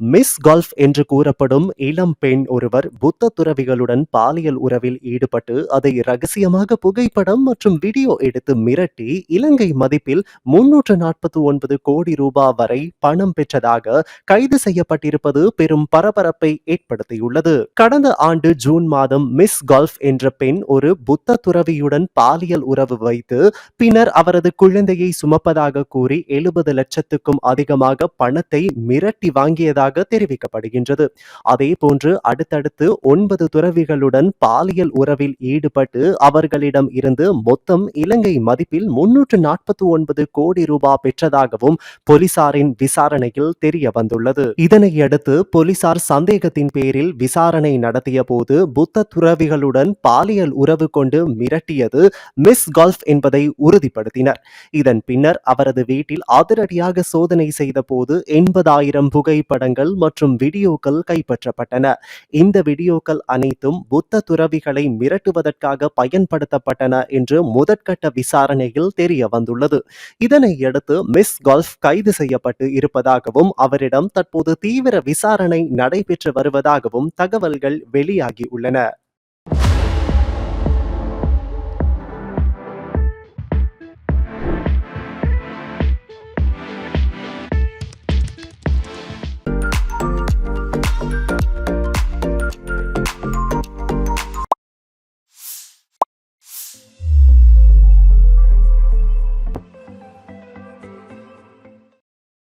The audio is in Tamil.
மிஸ் கால்ஃப் என்று கூறப்படும் இளம் பெண் ஒருவர் புத்த துறவிகளுடன் பாலியல் உறவில் ஈடுபட்டு அதை ரகசியமாக புகைப்படம் மற்றும் வீடியோ எடுத்து மிரட்டி இலங்கை மதிப்பில் முன்னூற்று நாற்பத்தி ஒன்பது கோடி ரூபாய் வரை பணம் பெற்றதாக கைது செய்யப்பட்டிருப்பது பெரும் பரபரப்பை ஏற்படுத்தியுள்ளது. கடந்த ஆண்டு ஜூன் மாதம் மிஸ் கால்ஃப் என்ற பெண் ஒரு புத்த துறவியுடன் பாலியல் உறவு வைத்து பின்னர் அவரது குழந்தையை சுமப்பதாக கூறி எழுபது லட்சத்துக்கும் அதிகமாக பணத்தை மிரட்டி வாங்கியதாக தெரிவிக்கப்படுகின்றது. அதேபோன்று அடுத்தடுத்து ஒன்பது துறவிகளுடன் பாலியல் உறவில் ஈடுபட்டு அவர்களிடம் இருந்து மொத்தம் இலங்கை மதிப்பில் முன்னூற்று நாற்பத்தி ஒன்பது கோடி ரூபாய் பெற்றதாகவும் போலீசாரின் விசாரணையில் தெரிய வந்துள்ளது. இதனையடுத்து போலீசார் சந்தேகத்தின் பேரில் விசாரணை நடத்திய போது புத்த துறவிகளுடன் பாலியல் உறவு கொண்டு மிரட்டியது மிஸ் கால்ஃப் என்பதை உறுதிப்படுத்தினர். இதன் பின்னர் அவரது வீட்டில் அதிரடியாக சோதனை செய்த போது எண்பதாயிரம் புகைப்படங்கள் மற்றும் வீடியோக்கள் கைப்பற்றப்பட்டன. இந்த வீடியோக்கள் அனைத்தும் புத்த துறவிகளை மிரட்டுவதற்காக பயன்படுத்தப்பட்டன என்று முதற்கட்ட விசாரணையில் தெரிய வந்துள்ளது இதனையடுத்து மிஸ் கால்ஃப் கைது செய்யப்பட்டு இருப்பதாகவும் அவரிடம் தற்போது தீவிர விசாரணை நடைபெற்று வருவதாகவும் தகவல்கள் வெளியாகி உள்ளன.